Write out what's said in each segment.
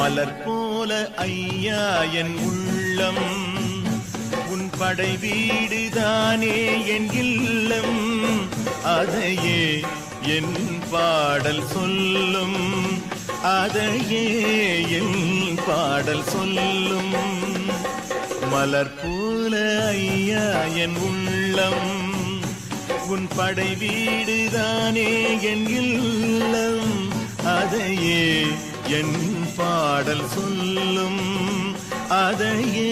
மலர் போல ஐயா என் உள்ளம். உன் படை வீடுதானே என் இல்லம். அதையே என் பாடல் சொல்லும். அதையே என் பாடல் சொல்லும். மலர் போல ஐயா என் உள்ளம். உன் படை வீடுதானே என் இல்லம். அதையே என் பாடல் சொல்லும் அதையே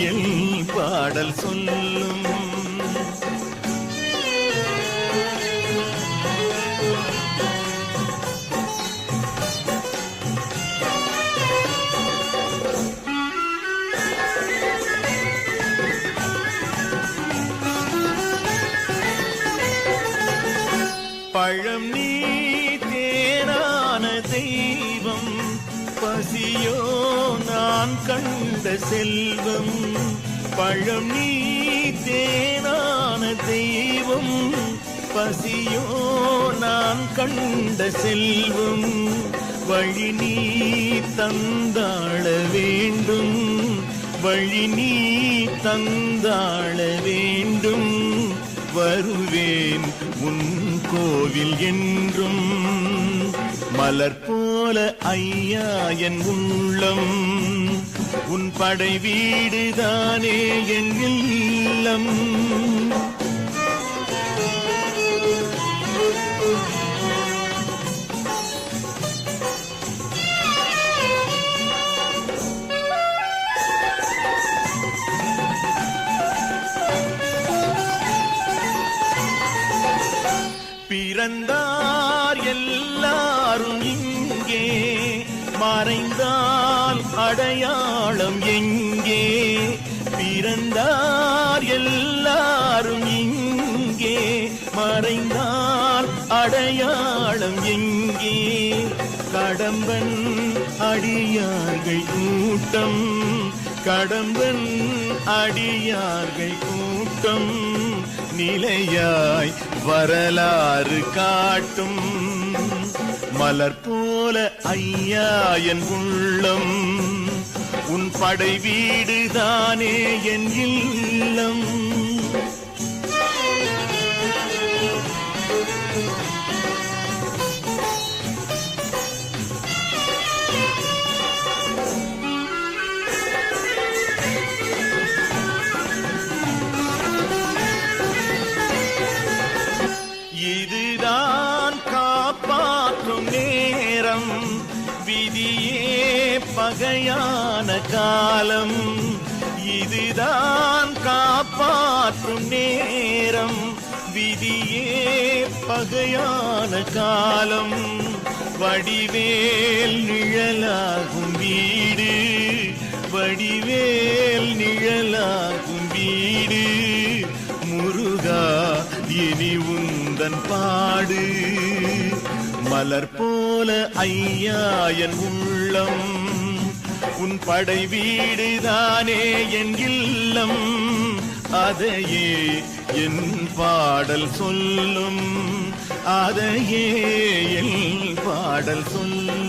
என் பாடல் சொல்லும். பழம் நான் கண்ட செல்வம் பழம் நீ தேனான தெய்வம். பசியோ நான் கண்ட செல்வம் வழி நீ தந்தாள வேண்டும். வழி நீ தந்தாள வேண்டும். வருவேன் உன் கோவில் என்றும். மலர் போல ஐயா என் உள்ளம். உன் படை வீடுதானே என் இல்லம். பிறந்த மறைந்தால் அடையாளம் எங்கே? பிறந்தார் எல்லாரும் இங்கே. மறைந்தால் அடையாளம் எங்கே? கடம்பன் அடியார்கள் கூட்டம். கடம்பன் அடியார்கள் கூட்டம். நிலையாய் வரலாறு காட்டும். மலர் போல ஐயா என் உள்ளம். உன் படை வீடுதானே என் இல்லம். நேரம் விதியே பகையான காலம். இதுதான் காப்பாற்றும் நேரம் விதியே பகையான காலம். வடிவேல் நிழலாகும் வீடு வடிவேல் நிழலாகும் வீடு. முருகா இனி உன் உந்தன் பாடு. மலர் போல ஐயா என் உள்ளம். உன் படை வீடுதானே என் இல்லம். அதையே என் பாடல் சொல்லும். அதையே என் பாடல் சொல்லும்.